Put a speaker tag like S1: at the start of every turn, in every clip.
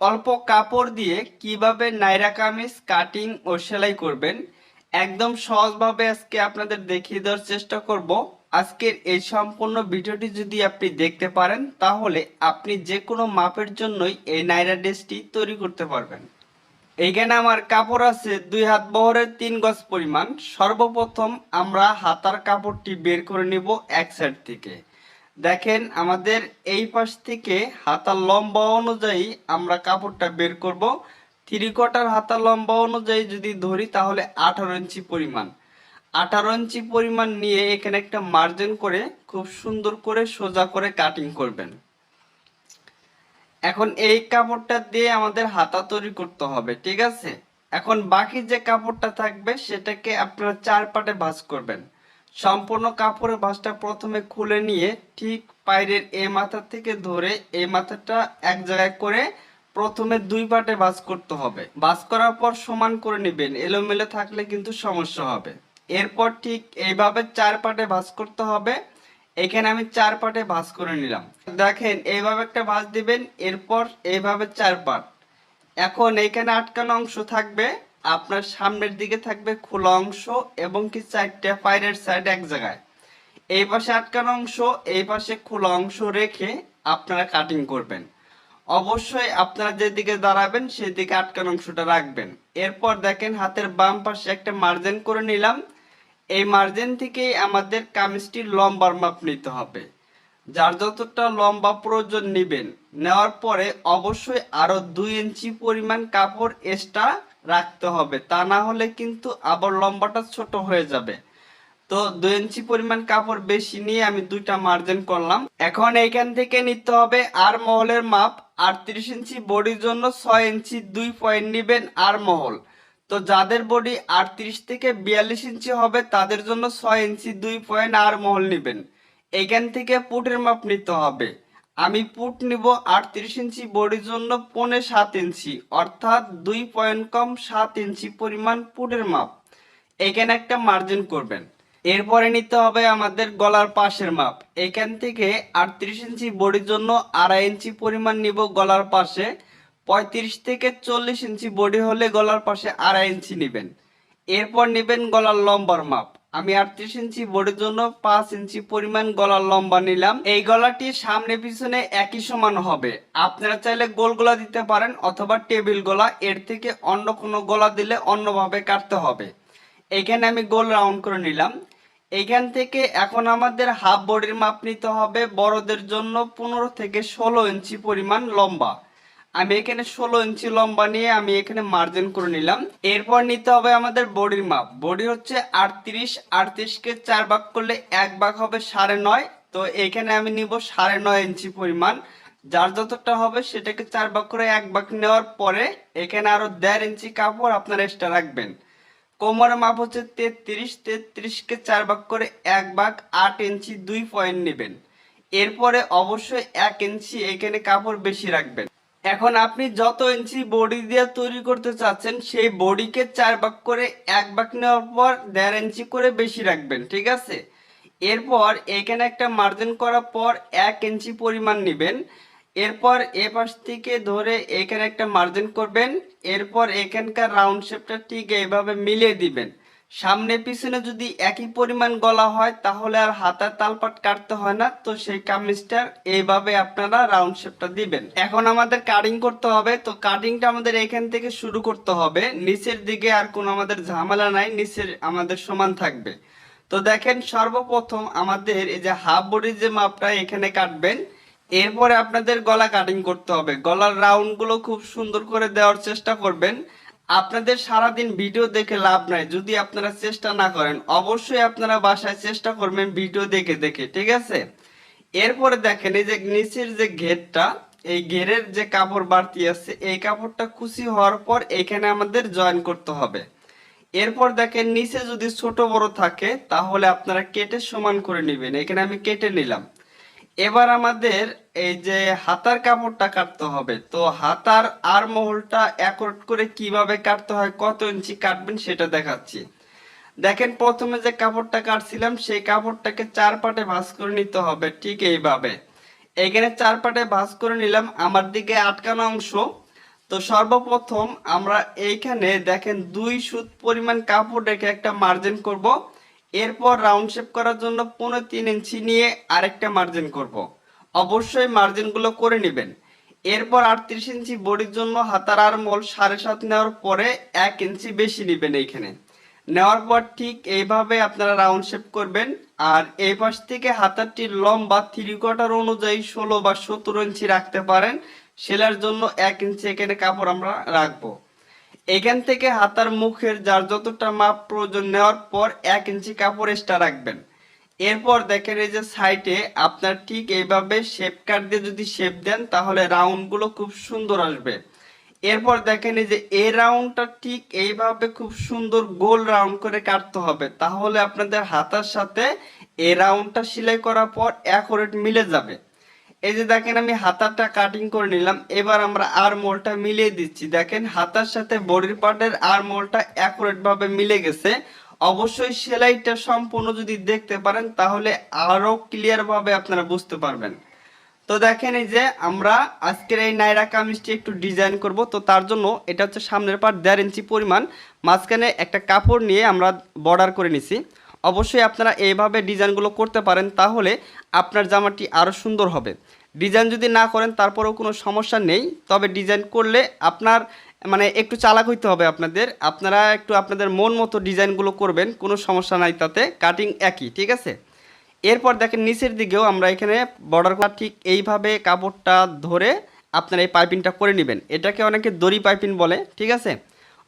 S1: অল্প কাপড় দিয়ে কীভাবে নাইরা কামিজ, কাটিং ও সেলাই করবেন, একদম সহজভাবে আজকে আপনাদের দেখিয়ে দেওয়ার চেষ্টা করব। আজকের এই সম্পূর্ণ ভিডিওটি যদি আপনি দেখতে পারেন, তাহলে আপনি যে কোনো মাপের জন্যই এই নাইরা ড্রেসটি তৈরি করতে পারবেন। এইখানে আমার কাপড় আছে দুই হাত বহরের তিন গজ পরিমাণ। সর্বপ্রথম আমরা হাতার কাপড়টি বের করে নিব এক সাইড থেকে। দেখেন, আমাদের এই পাশ থেকে হাতার লম্বা অনুযায়ী আমরা কাপড়টা বের করব। থ্রি কোয়ার্টার হাতার লম্বা অনুযায়ী যদি ধরি, তাহলে আঠারো ইঞ্চি পরিমাণ। আঠারো ইঞ্চি পরিমাণ নিয়ে এখানে একটা মার্জিন করে খুব সুন্দর করে সোজা করে কাটিং করবেন। এখন এই কাপড়টা দিয়ে আমাদের হাতা তৈরি করতে হবে, ঠিক আছে? এখন বাকি যে কাপড়টা থাকবে, সেটাকে আপনারা চার পাটে ভাঁজ করবেন। সম্পূর্ণ কাপড়ের ভাঁজটা প্রথমে খুলে নিয়ে ঠিক পায়ের এ মাথা থেকে ধরে এই মাথাটা এক জায়গায় করে প্রথমে দুই পাটে ভাঁজ করতে হবে। ভাঁজ করার পর সমান করে নেবেন। এলোমেলো থাকলে কিন্তু সমস্যা হবে। এরপর ঠিক এইভাবে চার পাটে ভাঁজ করতে হবে। এখানে আমি চার পাটে ভাঁজ করে নিলাম। দেখেন, এইভাবে একটা ভাঁজ দিবেন, এরপর এইভাবে চার পাট। এখন এইখানে আটকানো অংশ থাকবে। আপনার সামনের দিকে থাকবে খোলা অংশ এবং কি চারটা পায়ের সাইড এক জায়গায়। এই পাশে আটকানো অংশ, এই পাশে খোলা অংশ রেখে আপনারা কাটিং করবেন। অবশ্যই আপনারা যেদিকে দাঁড়াবেন, সেদিকে আটকানো অংশটা রাখবেন। এরপর দেখেন হাতের বাম পাশে একটা মার্জিন করে নিলাম। এই মার্জিন থেকেই আমাদের কামিজটির লম্বার মাপ নিতে হবে। যার যতটা লম্বা প্রয়োজন নেবেন, নেওয়ার পরে অবশ্যই আরও দুই ইঞ্চি পরিমাণ কাপড় এক্সট্রা রাখতে হবে। তা না হলে কিন্তু আবার লম্বাটা ছোট হয়ে যাবে। তো দুই ইঞ্চি পরিমাণ কাপড় বেশি নিয়ে আমি দুইটা মার্জিন করলাম। এখন এইখান থেকে নিতে হবে আর মহলের মাপ। আটত্রিশ ইঞ্চি বডির জন্য ছয় ইঞ্চি দুই পয়েন্ট নিবেন আর মহল। তো যাদের বডি আটত্রিশ থেকে বিয়াল্লিশ ইঞ্চি হবে, তাদের জন্য ছয় ইঞ্চি দুই পয়েন্ট আর মহল নিবেন। এখান থেকে পুটের মাপ নিতে হবে। আমি পুট নিব আটত্রিশ ইঞ্চি বডির জন্য পনে সাত ইঞ্চি, অর্থাৎ দুই পয়েন্ট কম সাত ইঞ্চি পরিমাণ পুটের মাপ। এখানে একটা মার্জিন করবেন। এরপরে নিতে হবে আমাদের গলার পাশের মাপ। এখান থেকে আটত্রিশ ইঞ্চি বডির জন্য আড়াই ইঞ্চি পরিমাণ নিব গলার পাশে। পঁয়ত্রিশ থেকে চল্লিশ ইঞ্চি বডি হলে গলার পাশে আড়াই ইঞ্চি নেবেন। এরপর নেবেন গলার লম্বার মাপ। আমি আটত্রিশ ইঞ্চি বোর্ডের জন্য পাঁচ ইঞ্চি পরিমাণ গলার লম্বা নিলাম। এই গলাটি সামনে পিছনে একই সমান হবে। আপনারা চাইলে গোল গলা দিতে পারেন অথবা টেবিল গলা। এর থেকে অন্য কোনো গলা দিলে অন্যভাবে কাটতে হবে। এখানে আমি গোল রাউন্ড করে নিলাম। এখান থেকে এখন আমাদের হাফ বডির মাপ নিতে হবে। বড়দের জন্য পনেরো থেকে ষোলো ইঞ্চি পরিমাণ লম্বা। আমি এখানে ষোলো ইঞ্চি লম্বা নিয়ে আমি এখানে মার্জিন করে নিলাম। এরপর নিতে হবে আমাদের বডির মাপ। বডি হচ্ছে আটত্রিশ আটত্রিশকে চার ভাগ করলে এক ভাগ হবে সাড়ে নয়। তো এখানে আমি নিব সাড়ে নয় ইঞ্চি পরিমাণ। যার যতটা হবে সেটাকে চার ভাগ করে এক ভাগ নেওয়ার পরে এখানে আরও দেড় ইঞ্চি কাপড় আপনারা এক্সট্রা রাখবেন। কোমরের মাপ হচ্ছে তেত্রিশ তেত্রিশকে চার ভাগ করে এক ভাগ আট ইঞ্চি দুই পয়েন্ট নেবেন। এরপরে অবশ্যই এক ইঞ্চি এখানে কাপড় বেশি রাখবেন। এখন আপনি যত ইঞ্চি বডি দিয়ে তৈরি করতে চাচ্ছেন, সেই বডিকে চার ভাগ করে এক ভাগ নেওয়ার পর দেড় ইঞ্চি করে বেশি রাখবেন, ঠিক আছে? এরপর এখানে একটা মার্জিন করার পর এক ইঞ্চি পরিমাণ নেবেন। এরপর এ পাশ থেকে ধরে এখানে একটা মার্জিন করবেন। এরপর এখানকার রাউন্ড শেপটা ঠিক এইভাবে মিলিয়ে দিবেন। সামনে পিছনে যদি একই পরিমাণ গলা হয়, তাহলে আর হাতার তালপাট কাটতে হয় না। তো সেই কামিজটার এইভাবে আপনারা রাউন্ড শেপটা দিবেন। এখন আমাদের কাটিং করতে হবে। তো কাটিংটা আমাদের এখান থেকে শুরু করতে হবে। নিচের দিকে আর কোনো আমাদের ঝামেলা নাই। নিচের আমাদের সমান থাকবে। তো দেখেন, সর্বপ্রথম আমাদের এই যে হাফ বডির যে মাপটা এখানে কাটবেন, এরপরে আপনাদের গলা কাটিং করতে হবে। গলার রাউন্ডগুলো খুব সুন্দর করে দেওয়ার চেষ্টা করবেন। আপনাদের সারাদিন ভিডিও দেখে লাভ নাই। যদি আপনারা চেষ্টা না করেন, অবশ্যই আপনারা বাসায় চেষ্টা করবেন ভিডিও দেখে দেখে, ঠিক আছে? এরপরে দেখেন, এই যে নিচের যে ঘেরটা, এই ঘেরের যে কাপড় বাড়তি আছে, এই কাপড়টা কুচি হওয়ার পর এখানে আমাদের জয়েন করতে হবে। এরপর দেখেন, নিচে যদি ছোট বড় থাকে, তাহলে আপনারা কেটে সমান করে নেবেন। এখানে আমি কেটে নিলাম। এবার আমাদের এই যে হাতার কাপড়টা কাটতে হবে, তো হাতার আর মহলটা একট করে কীভাবে কাটতে হয়, কত ইঞ্চি কাটবেন সেটা দেখাচ্ছি। দেখেন, প্রথমে যে কাপড়টা কাটছিলাম, সেই কাপড়টাকে চার পাটে ভাঁজ করে নিতে হবে, ঠিক এইভাবে। এখানে চার পাটে ভাঁজ করে নিলাম, আমার দিকে আটকানো অংশ। তো সর্বপ্রথম আমরা এইখানে দেখেন দুই সুত পরিমাণ কাপড় রেখে একটা মার্জিন করব। এরপর রাউন্ড শেপ করার জন্য পনেরো তিন ইঞ্চি নিয়ে আরেকটা মার্জিন করব। অবশ্যই মার্জিনগুলো করে নেবেন। এরপর আটত্রিশ ইঞ্চি বডির জন্য হাতার আরমোল সাড়ে সাত নেওয়ার পরে এক ইঞ্চি বেশি নেবেন এইখানে। নেওয়ার পর ঠিক এইভাবে আপনারা রাউন্ড শেপ করবেন। আর এই পাশ থেকে হাতারটির লম্বা থ্রি কোয়ার্টার অনুযায়ী ষোলো বা সতেরো ইঞ্চি রাখতে পারেন। সেলার জন্য এক ইঞ্চি এখানে কাপড় আমরা রাখব। এখান থেকে হাতার মুখের যার যতটা মাপ প্রয়োজন নেওয়ার পর এক ইঞ্চি কাপড় এক্সট্রা রাখবেন। এরপর দেখেন এই যে সাইডে আপনার ঠিক এইভাবে শেপ কাট দিয়ে যদি শেপ দেন, তাহলে রাউন্ডগুলো খুব সুন্দর আসবে। এরপর দেখেন এই যে এই রাউন্ডটা ঠিক এইভাবে খুব সুন্দর গোল রাউন্ড করে কাটতে হবে। তাহলে আপনাদের হাতার সাথে এই রাউন্ডটা সেলাই করার পর অ্যাকুরেট মিলে যাবে। এই যে দেখেন, আমি হাতারটা কাটিং করে নিলাম। এবার আমরা আর মোলটা মিলিয়ে দিচ্ছি। দেখেন, হাতার সাথে বডির পার্টের আর মোলটা অ্যাকুরেট ভাবে মিলে গেছে। অবশ্যই সেলাইটা সম্পূর্ণ যদি দেখতে পারেন, তাহলে আরও ক্লিয়ার ভাবে আপনারা বুঝতে পারবেন। তো দেখেন, এই যে আমরা আজকের এই নাইরা কামিজটি একটু ডিজাইন করব। তো তার জন্য এটা হচ্ছে সামনের পার্ট দেড় ইঞ্চি পরিমাণ। মাঝখানে একটা কাপড় নিয়ে আমরা বর্ডার করে নিছি। অবশ্যই আপনারা এইভাবে ডিজাইনগুলো করতে পারেন, তাহলে আপনার জামাটি আরও সুন্দর হবে। ডিজাইন যদি না করেন, তারপরেও কোনো সমস্যা নেই। তবে ডিজাইন করলে আপনার মানে একটু চালাক হইতে হবে আপনাদের। আপনারা একটু আপনাদের মন মতো ডিজাইনগুলো করবেন, কোনো সমস্যা নাই তাতে। কাটিং একই, ঠিক আছে? এরপর দেখেন নিচের দিকেও আমরা এখানে বর্ডার করা ঠিক এইভাবে কাপড়টা ধরে আপনারা এই পাইপিংটা করে নেবেন। এটাকে অনেকে দড়ি পাইপিং বলে, ঠিক আছে?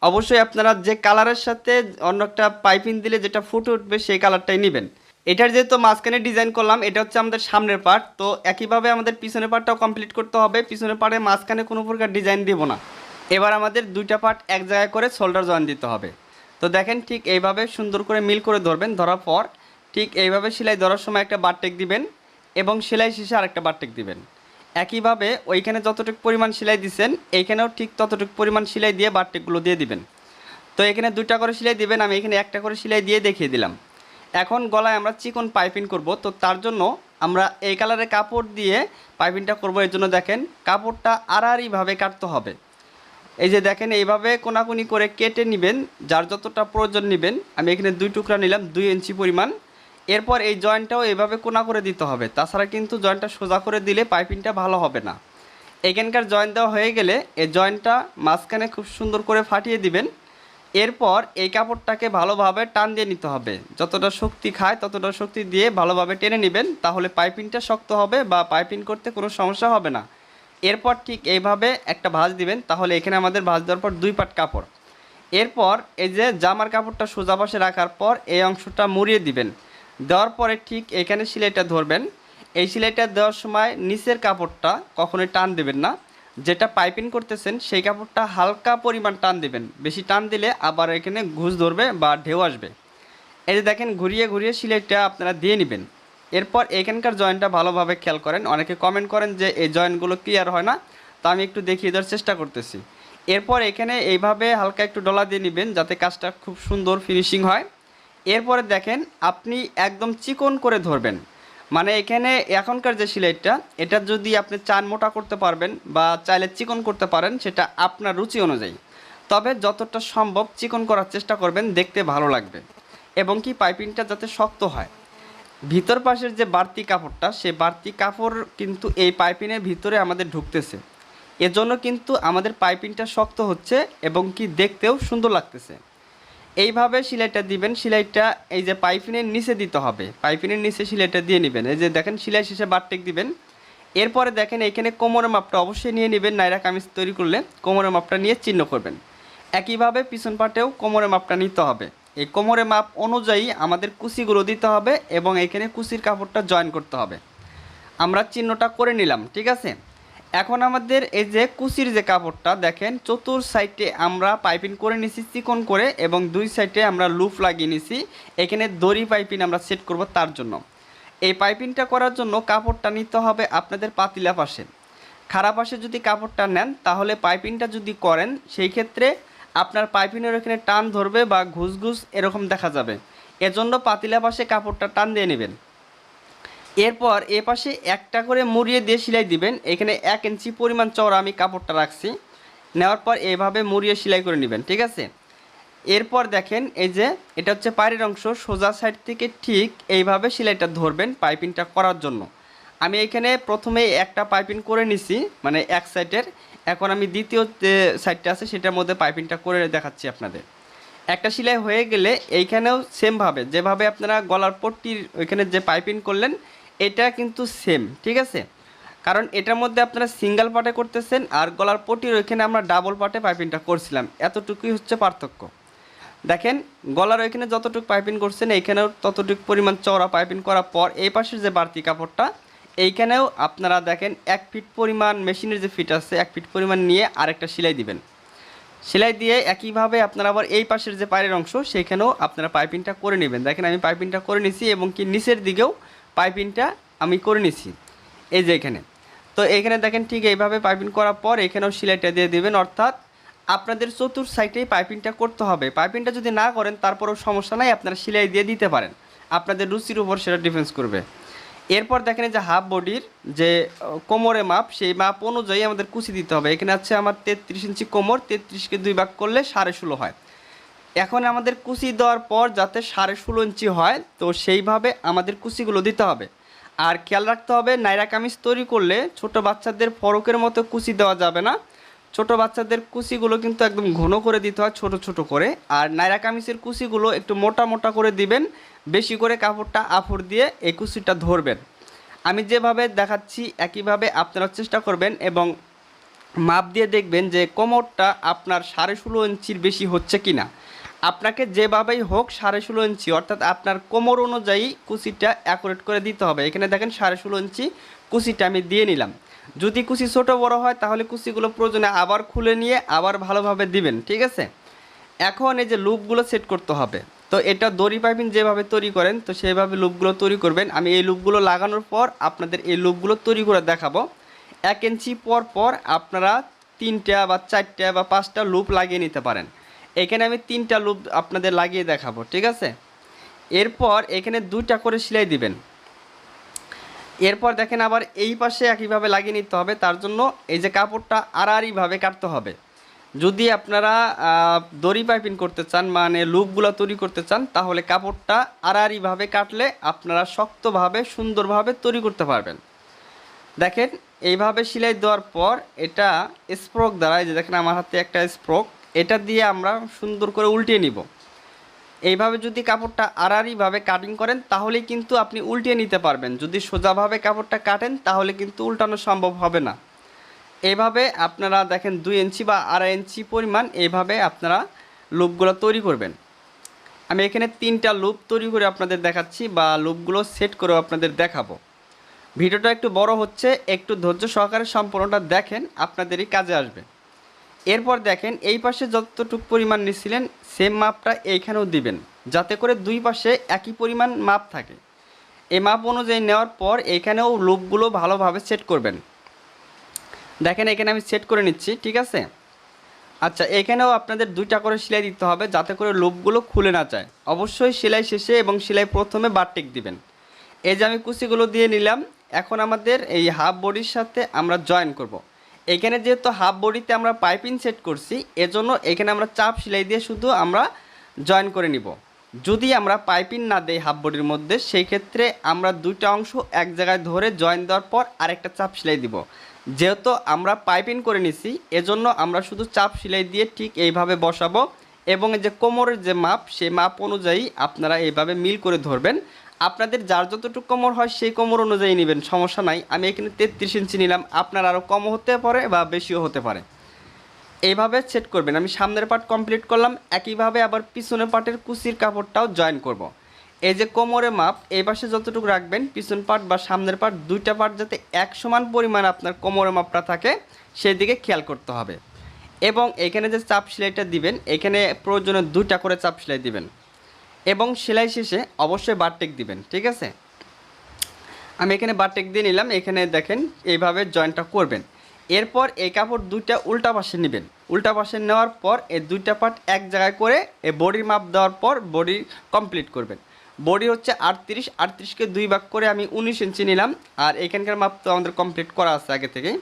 S1: অবশ্যই আপনারা যে কালারের সাথে অন্য একটা পাইপিং দিলে যেটা ফুটে উঠবে সেই কালারটাই নেবেন। এটার যেহেতু মাঝখানে ডিজাইন করলাম, এটা হচ্ছে আমাদের সামনের পার্ট। তো একইভাবে আমাদের পিছনের পার্টটাও কমপ্লিট করতে হবে। পিছনের পার্টে মাঝখানে কোনো প্রকার ডিজাইন দিব না। এবার আমাদের দুইটা পার্ট এক জায়গায় করে শোল্ডার জয়েন দিতে হবে। তো দেখেন ঠিক এইভাবে সুন্দর করে মিল করে ধরবেন, ধরার পর ঠিক এইভাবে সেলাই ধরার সময় একটা বারটেক দিবেন এবং সেলাই শেষে আরেকটা বারটেক দিবেন। একইভাবে ওইখানে যতটুকু পরিমাণ সেলাই দিচ্ছেন এইখানেও ঠিক ততটুকু পরিমাণ সেলাই দিয়ে বারটেকগুলো দিয়ে দিবেন। তো এখানে দুইটা করে সেলাই দিবেন, আমি এখানে একটা করে সেলাই দিয়ে দেখিয়ে দিলাম। এখন গলায় আমরা চিকন পাইপিং করব, তো তার জন্য আমরা এই কালারের কাপড় দিয়ে পাইপিংটা করব। এর জন্য দেখেন কাপড়টা আড়াআড়িভাবে কাটতে হবে। এই যে দেখেন, এইভাবে কোনাকুনি করে কেটে নেবেন, যার যতটা প্রয়োজন নেবেন। আমি এখানে দুই টুকরা নিলাম, দুই ইঞ্চি পরিমাণ। এরপর এই জয়েন্টটাও এভাবে কোনা করে দিতে হবে। তাছাড়া কিন্তু জয়েন্টটা সোজা করে দিলে পাইপিংটা ভালো হবে না। এখানকার জয়েন্ট দেওয়া হয়ে গেলে এই জয়েন্টটা মাঝখানে খুব সুন্দর করে ফাটিয়ে দিবেন। এরপর এই কাপড়টাকে ভালোভাবে টান দিয়ে নিতে হবে। যতটা শক্তি খায় ততটা শক্তি দিয়ে ভালোভাবে টেনে নেবেন, তাহলে পাইপিংটা শক্ত হবে বা পাইপিং করতে কোনো সমস্যা হবে না। এরপর ঠিক এইভাবে একটা ভাঁজ দিবেন, তাহলে এখানে আমাদের ভাঁজ দেওয়ার পর দুই পাট কাপড়। এরপর এই যে জামার কাপড়টা সোজা পাশে রাখার পর এই অংশটা মুড়িয়ে দিবেন। দেওয়ার পরে ঠিক এখানে সেলাইটা ধরবেন। এই সেলাইটা দেওয়ার সময় নিচের কাপড়টা কখনোই টান দেবেন না। যেটা পাইপিং করতেছেন, সেই কাপড়টা হালকা পরিমাণ টান দিবেন। বেশি টান দিলে আবার এখানে ঘুষ ধরবে বা ঢেউ আসবে। এই যে দেখেন, ঘুরিয়ে ঘুরিয়ে সিলাইটা আপনারা দিয়ে নেবেন। এরপর এখানকার জয়েন্টটা ভালোভাবে খেয়াল করেন। অনেকে কমেন্ট করেন যে এই জয়েন্টগুলো ক্লিয়ার হয় না, তা আমি একটু দেখিয়ে দেওয়ার চেষ্টা করতেছি। এরপর এখানে এইভাবে হালকা একটু ডলা দিয়ে নেবেন, যাতে কাজটা খুব সুন্দর ফিনিশিং হয়। এরপরে দেখেন আপনি একদম চিকন করে ধরবেন। মানে এখানে এখনকার যে সিলাইটা, এটা যদি আপনি চান মোটা করতে পারবেন বা চাইলে চিকন করতে পারেন, সেটা আপনার রুচি অনুযায়ী। তবে যতটা সম্ভব চিকন করার চেষ্টা করবেন, দেখতে ভালো লাগবে এবং কি পাইপিংটা যাতে শক্ত হয়। ভিতর পাশের যে বাড়তি কাপড়টা, সে বাড়তি কাপড় কিন্তু এই পাইপিংয়ের ভিতরে আমাদের ঢুকতেছে। এজন্য কিন্তু আমাদের পাইপিংটা শক্ত হচ্ছে এবং কি দেখতেও সুন্দর লাগতেছে। এইভাবে সেলাইটা দিবেন, সেলাইটা এই যে পাইপিনের নিচে দিতে হবে। পাইপিনের নিচে সেলাইটা দিয়ে নেবেন। এই যে দেখেন, সেলাই শেষে বারটেক দিবেন। এরপরে দেখেন এখানে কোমরের মাপটা অবশ্যই নিয়ে নেবেন, নাইরা কামিজ তৈরি করলে কোমরের মাপটা নিয়ে চিহ্ন করবেন। একইভাবে পিছন পাটেও কোমরের মাপটা নিতে হবে। এই কোমরের মাপ অনুযায়ী আমাদের কুচিগুলো দিতে হবে এবং এখানে কুচির কাপড়টা জয়েন করতে হবে। আমরা চিহ্নটা করে নিলাম, ঠিক আছে? এখন আমাদের এই যে কুচির যে কাপড়টা, দেখেন, চতুর সাইডে আমরা পাইপিং করে নিছি, চিকন করে, এবং দুই সাইডে আমরা লুপ লাগিয়ে নিছি। এখানে দড়ি পাইপিং আমরা সেট করব তার জন্য। এই পাইপিংটা করার জন্য কাপড়টা নিতে হবে আপনাদের পাতিলা পাশে। খারাপ পাশে যদি কাপড়টা নেন, তাহলে পাইপিংটা যদি করেন, সেই ক্ষেত্রে আপনার পাইপিংয়ের এখানে টান ধরবে বা ঘুষ ঘুষ এরকম দেখা যাবে। এজন্য পাতিলা পাশে কাপড়টা টান দিয়ে নেবেন। এরপর এ পাশে একটা করে মুড়িয়ে দিয়ে সেলাই দিবেন। এখানে এক ইঞ্চি পরিমাণ চওড়া আমি কাপড়টা রাখছি। নেওয়ার পর এভাবে মুড়িয়ে সেলাই করে নেবেন, ঠিক আছে? এরপর দেখেন, এই যে এটা হচ্ছে পায়ের অংশ, সোজা সাইড থেকে ঠিক এইভাবে সেলাইটা ধরবেন পাইপিংটা করার জন্য। আমি এখানে প্রথমে একটা পাইপিং করে নিছি মানে এক সাইডের। এখন আমি দ্বিতীয় যে সাইডটা আছে, সেটার মধ্যে পাইপিংটা করে দেখাচ্ছি আপনাদের। একটা সেলাই হয়ে গেলে এইখানেও সেমভাবে যেভাবে আপনারা গলার পট্টির ওইখানে যে পাইপিং করলেন এটা কিন্তু সেম ঠিক আছে? কারণ এটার মধ্যে আপনারা সিঙ্গেল পার্টে করতেছেন আর গলার পট্টির ওইখানে আমরা ডাবল পার্টে পাইপিংটা করছিলাম। এতটুকুই হচ্ছে পার্থক্য। দেখেন, গলার ওইখানে যতটুকু পাইপিং করছেন, এইখানেও ততটুকু পরিমাণ চওড়া পাইপিং করার পর এই পাশের যে বাড়তি কাপড়টা, এইখানেও আপনারা দেখেন এক ফিট পরিমাণ মেশিনের যে ফিট আছে, এক ফিট পরিমাণ নিয়ে আরেকটা সেলাই দিবেন। সেলাই দিয়ে একইভাবে আপনারা আবার এই পাশের যে পায়ের অংশ, সেইখানেও আপনারা পাইপিংটা করে নেবেন। দেখেন আমি পাইপিংটা করে নিছি এবং কি নিচের দিকেও পাইপিংটা আমি করে নিছি। এই যে এখানে। তো এখানে দেখেন ঠিক এইভাবে পাইপিং করার পর এখানেও সিলাইটা দিয়ে দেবেন, অর্থাৎ আপনাদের চতুর সাইডেই পাইপিংটা করতে হবে। পাইপিংটা যদি না করেন, তারপরেও সমস্যা নাই, আপনারা সিলাই দিয়ে দিতে পারেন। আপনাদের রুচির উপর সেটা ডিফেন্স করবে। এরপর দেখেন যে হাফ বডির যে কোমরে মাপ, সেই মাপ অনুযায়ী আমাদের কুচি দিতে হবে। এখানে আছে আমার তেত্রিশ ইঞ্চি কোমর, তেত্রিশকে দুই ভাগ করলে সাড়ে ষোলো হয়। এখন আমাদের কুচি দেওয়ার পর যাতে সাড়ে ষোলো ইঞ্চি হয়, তো সেইভাবে আমাদের কুচিগুলো দিতে হবে। আর খেয়াল রাখতে হবে, নাইরা কামিজ তৈরি করলে ছোট বাচ্চাদের ফরকের মতো কুচি দেওয়া যাবে না। ছোট বাচ্চাদের কুচিগুলো কিন্তু একদম ঘন করে দিতে হয়, ছোট ছোট করে। আর নাইরা কামিজের কুচিগুলো একটু মোটা মোটা করে দিবেন, বেশি করে কাপড়টা আফড় দিয়ে এই কুচিটা ধরবেন। আমি যেভাবে দেখাচ্ছি, একইভাবে আপনারা চেষ্টা করবেন এবং মাপ দিয়ে দেখবেন যে কোমরটা আপনার সাড়ে ষোলো ইঞ্চির বেশি হচ্ছে কি না আপনাকে যেভাবেই হোক সাড়ে ষোলো ইঞ্চি, অর্থাৎ আপনার কোমর অনুযায়ী কুচিটা অ্যাকুরেট করে দিতে হবে। এখানে দেখেন সাড়ে ষোলো ইঞ্চি কুচিটা আমি দিয়ে নিলাম। যদি কুচি ছোট বড় হয়, তাহলে কুচিগুলো প্রয়োজনে আবার খুলে নিয়ে আবার ভালোভাবে দিবেন, ঠিক আছে? এখন এই যে লুপগুলো সেট করতে হবে। তো এটা দড়ি পাইপিং যেভাবে তৈরি করেন, তো সেইভাবে লুপগুলো তৈরি করবেন। আমি এই লুপগুলো লাগানোর পর আপনাদের এই লুপগুলো তৈরি করে দেখাবো। এক ইঞ্চি পর পর আপনারা তিনটা বা চারটা বা পাঁচটা লুপ লাগিয়ে নিতে পারেন। এখানে আমি তিনটা লুপ আপনাদের লাগিয়ে দেখাবো, ঠিক আছে? এরপর এখানে দুইটা করে সেলাই দিবেন। এরপর দেখেন আবার এই পাশে একইভাবে লাগিয়ে নিতে হবে, তার জন্য এই যে কাপড়টা আড়াআড়িভাবে কাটতে হবে। যদি আপনারা দড়ি পাইপিং করতে চান মানে লুপগুলো তৈরি করতে চান, তাহলে কাপড়টা আড়াআড়িভাবে কাটলে আপনারা শক্তভাবে, সুন্দরভাবে তৈরি করতে পারবেন। দেখেন, এইভাবে সেলাই দেওয়ার পর এটা স্প্রোক দ্বারা যে দেখেন আমার হাতে একটা স্প্রোক এটা দিয়ে আমরা সুন্দর করে উল্টিয়ে নিব। এইভাবে যদি কাপড়টা আড়াআড়িভাবে কাটিং করেন, তাহলেই কিন্তু আপনি উল্টিয়ে নিতে পারবেন। যদি সোজাভাবে কাপড়টা কাটেন, তাহলে কিন্তু উল্টানো সম্ভব হবে না। এভাবে আপনারা দেখেন দুই ইঞ্চি বা আড়াই ইঞ্চি পরিমাণ এইভাবে আপনারা লুপগুলো তৈরি করবেন। আমি এখানে তিনটা লুপ তৈরি করে আপনাদের দেখাচ্ছি বা লুপগুলো সেট করেও আপনাদের দেখাবো। ভিডিওটা একটু বড় হচ্ছে, একটু ধৈর্য সহকারে সম্পূর্ণটা দেখেন, আপনাদেরই কাজে আসবে। এরপর দেখেন, এই পাশে যতটুকু পরিমাণ নিছিলেন সেম মাপটা এইখানেও দিবেন, যাতে করে দুই পাশে একই পরিমাণ মাপ থাকে। এই মাপ অনুযায়ী নেওয়ার পর এখানেও লুপগুলো ভালোভাবে সেট করবেন। দেখেন, এখানে আমি সেট করে নিচ্ছি, ঠিক আছে? আচ্ছা এখানেও আপনাদের দুইটা করে সেলাই দিতে হবে, যাতে করে লুপগুলো খুলে না যায়। অবশ্যই সেলাই শেষে এবং সেলাই প্রথমে বারটেক দিবেন। এই যে আমি কুচিগুলো দিয়ে নিলাম, এখন আমাদের এই হাফ বডির সাথে আমরা জয়েন করব। এখানে যেহেতু হাফ বডিতে আমরা পাইপিং সেট করছি, এজন্য এখানে আমরা চাপ সেলাই দিয়ে শুধু আমরা জয়েন করে নিব। যদি আমরা পাইপিং না দেই হাফ বডির মধ্যে, সেই ক্ষেত্রে আমরা দুইটা অংশ এক জায়গায় ধরে জয়েন দেওয়ার পর আরেকটা চাপ সেলাই দিব। যেহেতু আমরা পাইপিং করে নিছি, এজন্য আমরা শুধু চাপ সেলাই দিয়ে ঠিক এইভাবে বসাবো এবং যে কোমরের যে মাপ, সেই মাপ অনুযায়ী আপনারা এইভাবে মিল করে ধরবেন। আপনাদের যার যতটুকু কোমর হয় সেই কোমর অনুযায়ী নেবেন, সমস্যা নাই। আমি এখানে তেত্রিশ ইঞ্চি নিলাম, আপনার আরও কমও হতে পারে বা বেশিও হতে পারে। এইভাবে সেট করবেন। আমি সামনের পার্ট কমপ্লিট করলাম, একইভাবে আবার পিছনের পার্টের কুচির কাপড়টাও জয়েন করব। এই যে কোমরে মাপ, এই পাশে যতটুকু রাখবেন, পিছন পার্ট বা সামনের পার্ট দুইটা পার্ট যাতে এক সমান পরিমাণ আপনার কোমরে মাপটা থাকে সেই দিকে খেয়াল করতে হবে। এবং এখানে যে চাপ সেলাইটা দিবেন, এখানে প্রয়োজনে দুইটা করে চাপ সেলাই দিবেন। এবং সেলাই শেষে অবশ্যই বারটেক দিবেন, ঠিক আছে? আমি এখানে বারটেক দিয়ে নিলাম, এখানে দেখেন এইভাবে জয়েন্টটা করবেন। এরপর এই কাপড় দুইটা উল্টা পাশে নেবেন। উল্টা পাশে নেওয়ার পর এই দুইটা পার্ট এক জায়গায় করে এই বডির মাপ দেওয়ার পর বডি কমপ্লিট করবেন। বডি হচ্ছে আটত্রিশ আটত্রিশকে দুই ভাগ করে আমি উনিশ ইঞ্চি নিলাম, আর এখানকার মাপ তো আমাদের কমপ্লিট করা আছে আগে থেকেই।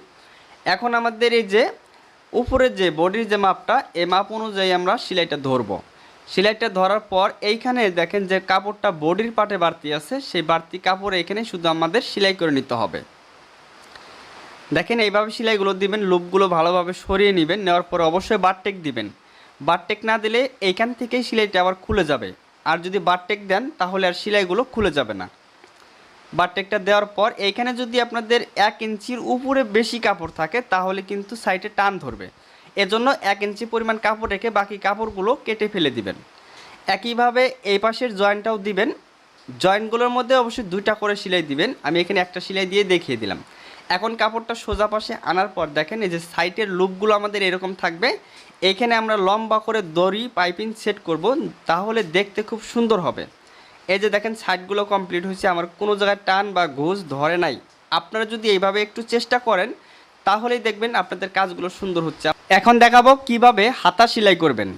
S1: এখন আমাদের এই যে উপরের যে বডির যে মাপটা এই মাপ অনুযায়ী আমরা সেলাইটা ধরবো। সেলাইটা ধরার পর এইখানে দেখেন যে কাপড়টা বডির পাটে বাড়তি আছে, সেই বাড়তি কাপড় এখানে শুধু আমাদের সেলাই করে নিতে হবে। দেখেন এইভাবে সেলাইগুলো দিবেন, লুপগুলো ভালোভাবে সরিয়ে নেবেন, নেওয়ার পর অবশ্যই বারটেক দিবেন। বারটেক না দিলে এইখান থেকেই সেলাইটা আবার খুলে যাবে। আর যদি বারটেক দেন, তাহলে আর সেলাইগুলো খুলে যাবে না। বারটেকটা দেওয়ার পর এইখানে যদি আপনাদের এক ইঞ্চির উপরে বেশি কাপড় থাকে, তাহলে কিন্তু সাইডে টান ধরবে। এজন্য এক ইঞ্চি পরিমাণ কাপড় রেখে বাকি কাপড়গুলো কেটে ফেলে দিবেন। একইভাবে এই পাশের জয়েন্টটাও দিবেন। জয়েন্টগুলোর মধ্যে অবশ্যই দুইটা করে সেলাই দিবেন। আমি এখানে একটা সেলাই দিয়ে দেখিয়ে দিলাম। এখন কাপড়টা সোজা পাশে আনার পর দেখেন, এই যে সাইটের লুপগুলো আমাদের এরকম থাকবে। এখানে আমরা লম্বা করে দড়ি, পাইপিং সেট করব, তাহলে দেখতে খুব সুন্দর হবে। এই যে দেখেন, সাইডগুলো কমপ্লিট হয়েছে। আমার কোনো জায়গায় টান বা ঘুষ ধরে নাই। আপনারা যদি এইভাবে একটু চেষ্টা করেন তাহলেই দেখবেন আপনাদের কাজগুলো সুন্দর হচ্ছে। এখন দেখাবো কীভাবে হাতা সেলাই করবেন।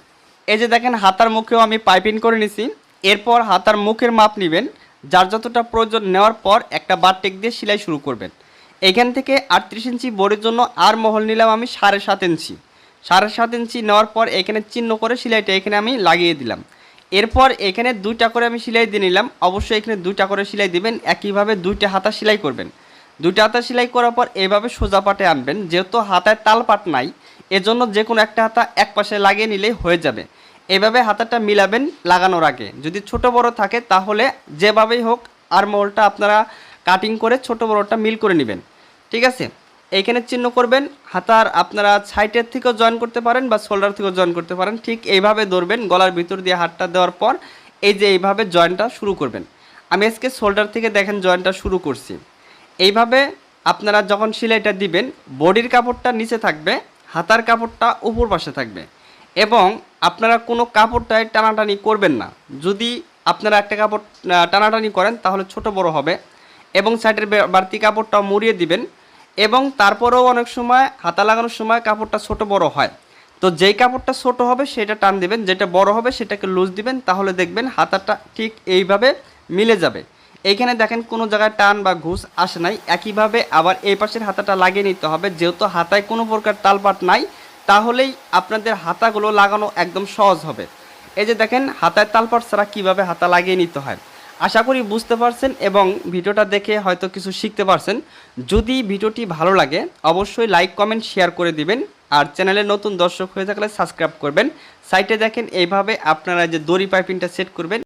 S1: এই যে দেখেন, হাতার মুখেও আমি পাইপিং করে নিছি। এরপর হাতার মুখের মাপ নেবেন। যার যতটা প্রয়োজন নেওয়ার পর একটা বারটেক দিয়ে সেলাই শুরু করবেন। এখান থেকে আটত্রিশ ইঞ্চি বোর্ডের জন্য আর মহল নিলাম আমি সাড়ে সাত ইঞ্চি। সাড়ে সাত ইঞ্চি নেওয়ার পর এখানে চিহ্ন করে সেলাইটা এখানে আমি লাগিয়ে দিলাম। এরপর এখানে দুইটা করে আমি সেলাই দিয়ে নিলাম। অবশ্যই এখানে দুইটা করে সেলাই দিবেন। একইভাবে দুইটা হাতা সেলাই করবেন। দুইটা হাতা সেলাই করার পর এভাবে সোজা পাটে আনবেন। যেহেতু হাতায় তাল পাট নাই, এজন্য যে কোনো একটা হাতা এক পাশে লাগিয়ে নিলেই হয়ে যাবে। এভাবে হাতাটা মিলাবেন লাগানোর আগে। যদি ছোট বড় থাকে, তাহলে যেভাবেই হোক আর মোলটা আপনারা কাটিং করে ছোট বড়টা মিল করে নেবেন। ঠিক আছে? এইখানে চিহ্ন করবেন, হাতার আপনারা সাইটের থেকেও জয়েন করতে পারেন বা শোল্ডার থেকেও জয়েন করতে পারেন। ঠিক এইভাবে ধরবেন, গলার ভিতর দিয়ে হাতটা দেওয়ার পর এই যে এইভাবে জয়েনটা শুরু করবেন। আমি আজকে শোল্ডার থেকে দেখেন জয়েনটা শুরু করছি। এইভাবে আপনারা যখন সেলাইটা দিবেন, বডির কাপড়টা নিচে থাকবে, হাতার কাপড়টা উপর পাশে থাকবে এবং আপনারা কোনো কাপড়টায় টানাটানি করবেন না। যদি আপনারা একটা কাপড় টানাটানি করেন, তাহলে ছোট বড় হবে এবং সাইডের বাড়তি কাপড়টা মুড়িয়ে দিবেন এবং তারপরেও অনেক সময় হাতা লাগানোর সময় কাপড়টা ছোট বড় হয়। তো যেই কাপড়টা ছোট হবে, সেটা টান দিবেন, যেটা বড় হবে, সেটাকে লুজ দিবেন, তাহলে দেখবেন হাতাটা ঠিক এইভাবে মিলে যাবে। এইখানে দেখেন কোনো জায়গায় টান বা ঘুষ আসে নাই। একইভাবে আবার এই পাশের হাতাটা লাগিয়ে নিতে হবে। যেহেতু হাতায় কোনো প্রকার তালপাট নাই, তাহলেই আপনাদের হাতাগুলো লাগানো একদম সহজ হবে। এই যে দেখেন, হাতায় তালপাট ছাড়া কীভাবে হাতা লাগিয়ে নিতে হয়? আশা করি বুঝতে পারছেন এবং ভিডিওটা দেখে হয়তো কিছু শিখতে পারছেন। যদি ভিডিওটি ভালো লাগে, অবশ্যই লাইক, কমেন্ট, শেয়ার করে দিবেন। আর চ্যানেলে নতুন দর্শক হয়ে থাকলে সাবস্ক্রাইব করবেন। সাইটে দেখেন, এইভাবে আপনারা যে দড়ি পাইপিংটা সেট করবেন